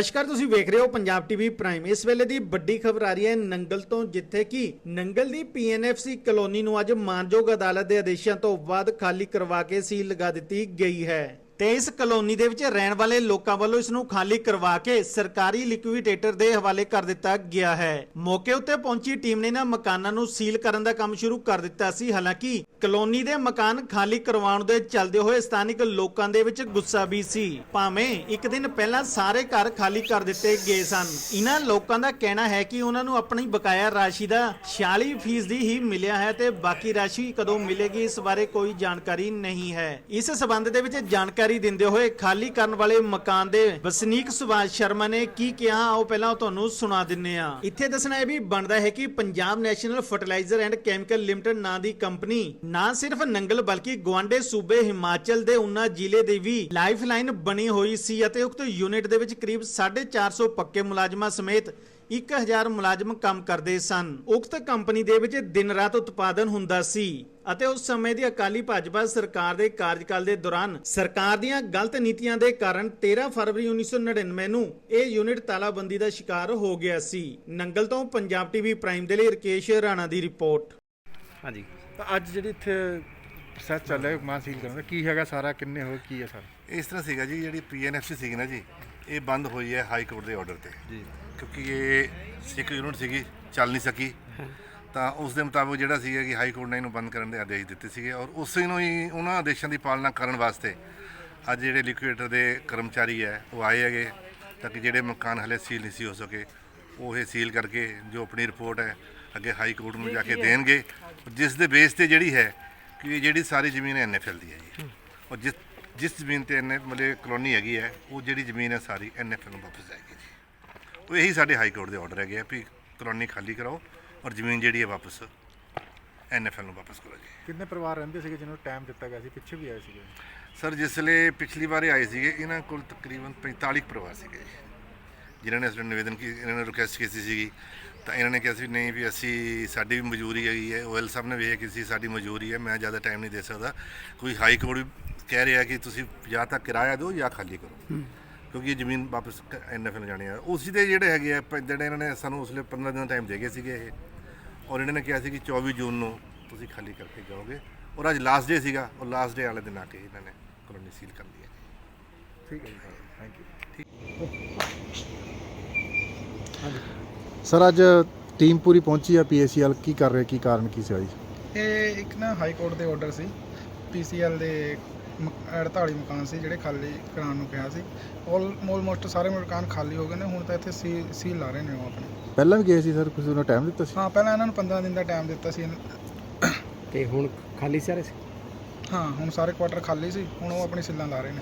ਨਮਸਕਾਰ, ਤੁਸੀਂ ਵੇਖ ਰਹੇ ਹੋ ਪੰਜਾਬ ਟੀਵੀ ਪ੍ਰਾਈਮ। ਇਸ ਵੇਲੇ ਦੀ ਵੱਡੀ ਖਬਰ ਆ ਰਹੀ ਹੈ ਨੰਗਲ ਤੋਂ, ਜਿੱਥੇ ਕਿ ਨੰਗਲ ਦੀ ਪੀਐਨਐਫਸੀ ਕਲੋਨੀ ਨੂੰ ਅੱਜ ਮਾਨਯੋਗ ਅਦਾਲਤ ਦੇ ਆਦੇਸ਼ਾਂ ਤੋਂ ਬਾਅਦ ਖਾਲੀ ਕਰਵਾ ਕੇ ਸੀਲ ਲਗਾ ਦਿੱਤੀ ਗਈ ਹੈ। ਤੇ ਇਸ ਕਲੋਨੀ ਦੇ ਵਿੱਚ ਰਹਿਣ ਵਾਲੇ ਲੋਕਾਂ ਵੱਲੋਂ ਇਸ ਨੂੰ ਖਾਲੀ ਕਰਵਾ ਕੇ ਸਰਕਾਰੀ ਲਿਕਵਿਡੇਟਰ ਦੇ ਹਵਾਲੇ ਕਰ ਦਿੱਤਾ ਗਿਆ ਹੈ। ਮੌਕੇ ਉੱਤੇ ਪਹੁੰਚੀ ਟੀਮ ਨੇ ਇਹਨਾਂ ਮਕਾਨਾਂ ਨੂੰ ਸੀਲ ਕਰਨ ਦਾ ਕੰਮ ਸ਼ੁਰੂ ਕਰ ਦਿੱਤਾ ਸੀ। ਹਾਲਾਂਕਿ ਕਲੋਨੀ ਦੇ ਮਕਾਨ ਖਾਲੀ ਕਰਵਾਉਣ ਦੇ ਚੱਲਦੇ ਹੋਏ ਸਥਾਨਿਕ ਲੋਕਾਂ ਦੇ ਵਿੱਚ ਗੁੱਸਾ ਵੀ ਸੀ। ਭਾਵੇਂ ਇੱਕ ਦਿਨ ਪਹਿਲਾਂ ਸਾਰੇ ਘਰ ਖਾਲੀ ਕਰ ਦਿੱਤੇ ਗਏ ਸਨ। ਇਹਨਾਂ ਲੋਕਾਂ ਦਾ ਕਹਿਣਾ ਹੈ ਕਿ ਉਹਨਾਂ ਨੂੰ ਆਪਣੀ ਬਕਾਇਆ ਰਾਸ਼ੀ ਦਾ 46% ਹੀ ਮਿਲਿਆ ਹੈ ਤੇ ਬਾਕੀ ਰਾਸ਼ੀ ਕਦੋਂ ਮਿਲੇਗੀ ਇਸ ਬਾਰੇ ਕੋਈ ਜਾਣਕਾਰੀ ਨਹੀਂ ਹੈ। ਇਸ ਸਬੰਧ ਦੇ ਵਿੱਚ ਜਾਣਕਾਰੀ ਦਿੰਦੇ ਹੋਏ ਖਾਲੀ ਕਰਨ ਵਾਲੇ ਮਕਾਨ ਦੇ ਵਸਨੀਕ ਸੁਭਾਸ਼ ਸ਼ਰਮਾ ਨੇ ਕੀ ਕਿਹਾ ਆਓ ਪਹਿਲਾਂ ਤੁਹਾਨੂੰ ਸੁਣਾ ਦਿੰਨੇ ਆ ਇੱਥੇ ਦੱਸਣਾ ਇਹ ਵੀ ਬਣਦਾ ਹੈ ਕਿ Punjab national fertiliser and chemical limited ਨਾਂ ਦੀ ਕੰਪਨੀ ਨਾ ਸਿਰਫ ਨੰਗਲ ਬਲਕਿ ਗਵਾਂਡੇ ਸੂਬੇ, ਹਿਮਾਚਲ ਦੇ ਉਨਾ ਜ਼ਿਲ੍ਹੇ ਦੀ ਵੀ ਲਾਈਫਲਾਈਨ ਬਣੀ ਹੋਈ ਸੀ ਅਤੇ ਉਕਤ ਯੂਨਿਟ ਦੇ ਵਿੱਚ ਕਰੀਬ 450 ਪੱਕੇ ਮੁਲਾਜ਼ਮਾਂ ਸਮੇਤ 1000 ਮੁਲਾਜ਼ਮ ਕੰਮ ਕਰਦੇ ਸਨ। ਉਕਤ ਕੰਪਨੀ ਦੇ ਵਿੱਚ ਦਿਨ ਰਾਤ ਉਤਪਾਦਨ ਹੁੰਦਾ ਸੀ ਅਤੇ ਉਸ ਸਮੇਂ ਦੀ ਅਕਾਲੀ ਭਾਜਪਾ ਸਰਕਾਰ ਦੇ ਕਾਰਜਕਾਲ ਦੇ ਦੌਰਾਨ ਸਰਕਾਰ ਦੀਆਂ ਗਲਤ ਨੀਤੀਆਂ ਦੇ ਕਾਰਨ 13 ਫਰਵਰੀ 1999 ਨੂੰ ਇਹ ਯੂਨਿਟ ਤਾਲਾਬੰਦੀ ਦਾ ਸ਼ਿਕਾਰ ਹੋ ਗਿਆ ਸੀ। ਨੰਗਲ ਤੋਂ ਪੰਜਾਬ ਟੀਵੀ ਪ੍ਰਾਈਮ ਦੇ ਲਈ ਰਕੇਸ਼ ਰਾਣਾ ਦੀ ਰਿਪੋਰਟ। ਹਾਂਜੀ। ਤਾਂ ਅੱਜ ਜਿਹੜੀ ਇੱਥੇ ਪ੍ਰੋਸੈਸ ਚੱਲ ਰਿਹਾ ਮਾਨ ਸੀਲ ਕਰਨ ਦਾ ਕੀ ਹੈਗਾ ਸਾਰਾ ਕਿੰਨੇ ਹੋਏ ਕੀ ਹੈ ਸਰ? ਇਸ ਤਰ੍ਹਾਂ ਸੀਗਾ ਜੀ ਜਿਹੜੀ ਪੀਐਨਐਫਸੀ ਸੀਗੀ ਨਾ ਜੀ ਇਹ ਬੰਦ ਹੋਈ ਹੈ ਹਾਈ ਕੋਰਟ ਦੇ ਆਰਡਰ ਤੇ। ਜੀ। ਕਿਉਂਕਿ ਇਹ ਸਿੱਖ ਯੂਨਿਟ ਸੀਗੀ ਚੱਲ ਨਹੀਂ ਸਕੀ। ਤਾਂ ਉਸ ਦੇ ਮੁਤਾਬਕ ਜਿਹੜਾ ਸੀਗਾ ਕਿ ਹਾਈ ਕੋਰਟ ਨੇ ਇਹਨੂੰ ਬੰਦ ਕਰਨ ਦੇ ਆਦੇਸ਼ ਦਿੱਤੇ ਸੀਗੇ ਔਰ ਉਸੇ ਨੂੰ ਹੀ ਉਹਨਾਂ ਆਦੇਸ਼ਾਂ ਦੀ ਪਾਲਣਾ ਕਰਨ ਵਾਸਤੇ ਅੱਜ ਜਿਹੜੇ ਲਿਕੁਇਡੇਟਰ ਦੇ ਕਰਮਚਾਰੀ ਹੈ ਉਹ ਆਏ ਹੈਗੇ ਤਾਂ ਕਿ ਜਿਹੜੇ ਮਕਾਨ ਹਲੇ ਸੀਲ ਨਹੀਂ ਸੀ ਹੋ ਸਕੇ। ਉਹ ਇਹ ਸੀਲ ਕਰਕੇ ਜੋ ਆਪਣੀ ਰਿਪੋਰਟ ਹੈ ਅੱਗੇ ਹਾਈ ਕੋਰਟ ਨੂੰ ਜਾ ਕੇ ਦੇਣਗੇ। ਜਿਸ ਦੇ ਬੇਸ ਤੇ ਜਿਹੜੀ ਹੈ ਕਿ ਜਿਹੜੀ ਸਾਰੀ ਜ਼ਮੀਨ ਐਨਐਫਐਲ ਦੀ ਹੈ ਜੀ। ਔਰ ਜਿਸ ਜਿਸ ਜ਼ਮੀਨ ਤੇ ਐਨਐਫ ਮਤਲਬ ਕਲੋਨੀ ਹੈਗੀ ਹੈ ਉਹ ਜਿਹੜੀ ਜ਼ਮੀਨ ਹੈ ਸਾਰੀ ਐਨਐਫਐਲ ਨੂੰ ਵਾਪਸ ਜਾਏਗੀ ਜੀ। ਉਹ ਇਹੀ ਸਾਡੇ ਹਾਈ ਕੋਰਟ ਦੇ ਆਰਡਰ ਹੈਗੇ ਆ ਵੀ ਕਲੋਨੀ ਖਾਲੀ ਕਰਾਓ ਔਰ ਜ਼ਮੀਨ ਜਿਹੜੀ ਹੈ ਵਾਪਸ ਐਨਐਫਐਲ ਨੂੰ ਵਾਪਸ ਕਰੋ ਜੀ। ਕਿੰਨੇ ਪਰਿਵਾਰ ਰਹਿੰਦੇ ਸੀਗੇ ਜਿਹਨੂੰ ਟਾਈਮ ਦਿੱਤਾ ਗਿਆ ਸੀ? ਪਿੱਛੇ ਵੀ ਆਏ ਸੀਗੇ। ਸਰ ਜਿਸਲੇ ਪਿਛਲੀ ਵਾਰ ਆਏ ਸੀਗੇ ਇਹਨਾਂ ਕੋਲ ਤਕਰੀਬਨ 45 ਪਰਿਵਾਰ ਸੀਗੇ ਜੀ। ਜਿਨ੍ਹਾਂ ਨੇ ਅਸਲ ਨਿਵੇਦਨ ਕੀ, ਇਹਨਾਂ ਨੇ ਰਿਕੁਐਸਟ ਕੀਤੀ ਸੀਗੀ, ਤਾਂ ਇਹਨਾਂ ਨੇ ਕਿਹਾ ਸੀ ਨਹੀਂ ਵੀ ਅਸੀਂ, ਸਾਡੀ ਵੀ ਮਜਬੂਰੀ ਹੈਗੀ ਹੈ। ਓਐਲ ਸਾਹਿਬ ਨੇ ਵੀ ਇਹ ਕੀਤੀ ਸੀ ਸਾਡੀ ਮਜਬੂਰੀ ਹੈ, ਮੈਂ ਜ਼ਿਆਦਾ ਟਾਈਮ ਨਹੀਂ ਦੇ ਸਕਦਾ। ਕੋਈ ਹਾਈ ਕੋਰਟ ਵੀ ਕਹਿ ਰਿਹਾ ਕਿ ਤੁਸੀਂ ਜਾਂ ਤਾਂ ਕਿਰਾਇਆ ਦਿਓ ਜਾਂ ਖਾਲੀ ਕਰੋ। ਕਿਉਂਕਿ ਇਹ ਜ਼ਮੀਨ ਵਾਪਸ ਐਨਐਫਐਲ ਜਾਣੀ ਆ ਉਸੇ ਦੇ ਜਿਹੜੇ ਹੈਗੇ ਆ ਪ- ਜਿਹੜੇ ਇਹਨਾਂ ਨੇ ਸਾਨੂੰ ਉਸਲੇ 15 ਦਿਨ ਟਾਈਮ ਦੇ ਗਏ ਸੀਗੇ ਇਹ। ਔਰ ਇਹਨਾਂ ਨੇ ਕਿਹਾ ਸੀ ਕਿ 24 ਜੂਨ ਨੂੰ ਤੁਸੀਂ ਖਾਲੀ ਕਰਕੇ ਜਾਓਗੇ। ਔਰ ਅੱਜ ਲਾਸਟ ਡੇ ਸੀਗਾ, ਔਰ ਲਾਸਟ ਡੇ ਵਾਲੇ ਦਿਨ ਆ ਕੇ ਇਹਨਾਂ ਨੇ ਕਲੋਨੀ ਸੀਲ ਕਰ ਲਈ ਹੈ ਠੀਕ ਹੈ ਜੀ ਥੈਂਕ ਯੂ ਸਰ ਅੱਜ ਟੀਮ ਪੂਰੀ ਪਹੁੰਚੀ ਆ ਪੀਏਸੀਐਲ ਕੀ ਕਰ ਰਹੇ? ਕੀ ਕਾਰਨ? ਕੀ ਸੀ ਜੀ ਇਹ ਇੱਕ ਨਾ ਹਾਈ ਕੋਰਟ ਦੇ ਆਰਡਰ ਸੀ। ਪੀਸੀਐਲ ਦੇ ਮ- 48 ਮਕਾਨ ਸੀ ਜਿਹੜੇ ਖਾਲੀ ਕਰਾਉਣ ਨੂੰ ਕਿਹਾ ਸੀ। ਆਲ ਆਲਮੋਸਟ ਸਾਰੇ ਮਕਾਨ ਖਾਲੀ ਹੋ ਗਏ ਨੇ। ਹੁਣ ਤਾਂ ਇੱਥੇ ਸੀ ਸੀਲ ਲਾ ਰਹੇ ਨੇ ਉਹ ਆਪਣੇ। ਪਹਿਲਾਂ ਵੀ ਗਏ ਸੀ ਸਰ? ਕਿਸੇ ਨੂੰ ਟਾਈਮ ਦਿੱਤਾ ਸੀ? ਹਾਂ ਪਹਿਲਾਂ ਇਹਨਾਂ ਨੂੰ 15 ਦਿਨ ਦਾ ਟਾਈਮ ਦਿੱਤਾ ਸੀ। ਤੇ ਹੁਣ ਖਾਲੀ ਸਾਰੇ ਹਾਂ ਹੁਣ ਸਾਰੇ ਕੁਆਟਰ ਖਾਲੀ ਸੀ। ਹੁਣ ਉਹ ਆਪਣੀ ਸੀਲਾਂ ਲਾ ਰਹੇ ਨੇ।